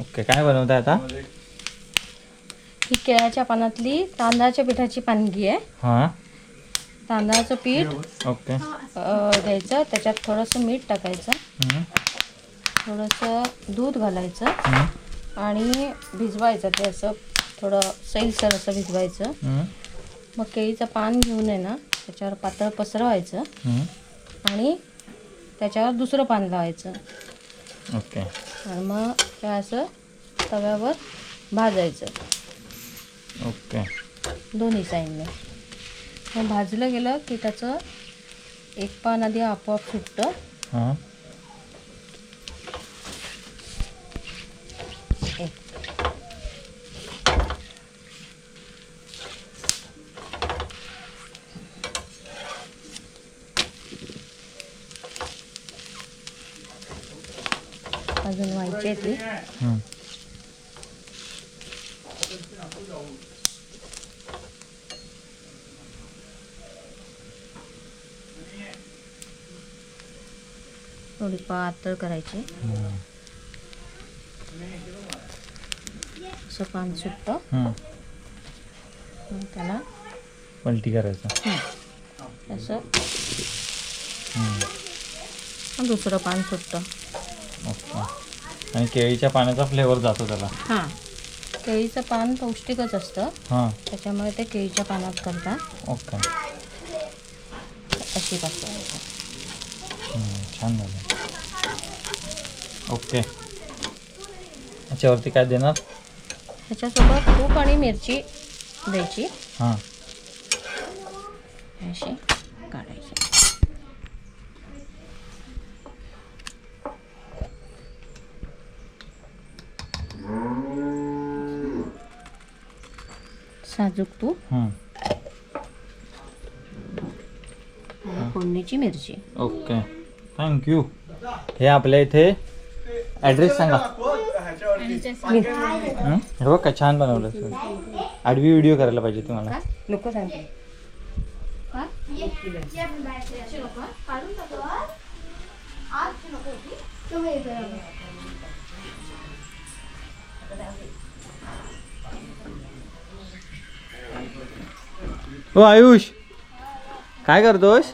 Okay काय बनवताय आता? ही केळ्याच्या पानातली तांदळाच्या पिठाची पानगी आहे. हां. तांदळाचं पीठ ओके. अ, घ्यायचं त्याच्यात थोडंसं मीठ टाकायचं. थोडंसं दूध घालायचं आणि भिजवायचं ते असं थोडं सैलसर असं भिजवायचं. मग केळीचं पान घेऊन आहे ना त्याच्यावर पातळ पसरवायचं. आणि त्याच्यावर दुसरं पान लावायचं. ओके. आणि मग ते असं? तव्यावर भाजायचं. ओके. दोन्ही साईडने मग भाजलं गेलं की त्याचं एक पान आधी आपोआप सुटतं. हां. एक. अजून व्हायची आहे ती. थोडी पातळ करायची. असं पान सुटतं त्याला पलटी करायचं. असं. दुसरं पान सुटतं. आणि केळीच्या पाण्याचा फ्लेवर जातो त्याला. हां. केळीचं पान पौष्टिकच असतं. हां. त्याच्यामुळे ते केळीच्या पानात करतात. ओके. अशी हम्म, छान झालं. ओके. याच्यावरती काय देणार? ह्याच्यासोबत तूप आणि मिरची द्यायची. हां. अशी काढायची. साजूक तूप. आणि फोडणीची मिरची ओके थँक्यू हे आपल्या इथे ॲड्रेस सांगा हं? हे बघ काय छान बनवलं सर आडवी व्हिडिओ करायला पाहिजे तुम्हाला नको सांगते हो आयुष. काय करतोस?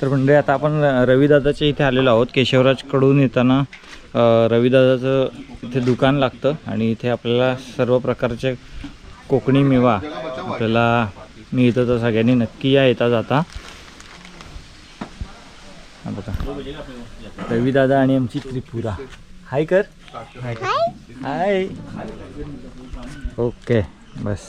तर म्हणजे आता आपण रविदादाच्या इथे आलेलो आहोत. केशवराजकडून येताना रविदादाचं इथे दुकान लागतं आणि इथे आपल्याला सर्व प्रकारचे कोकणी मेवा आपल्याला मिळतं तर सगळ्यांनी नक्की या येता जाता. हा रविदादा आणि आमची त्रिपुरा. हाय कर. हाय ओके बस.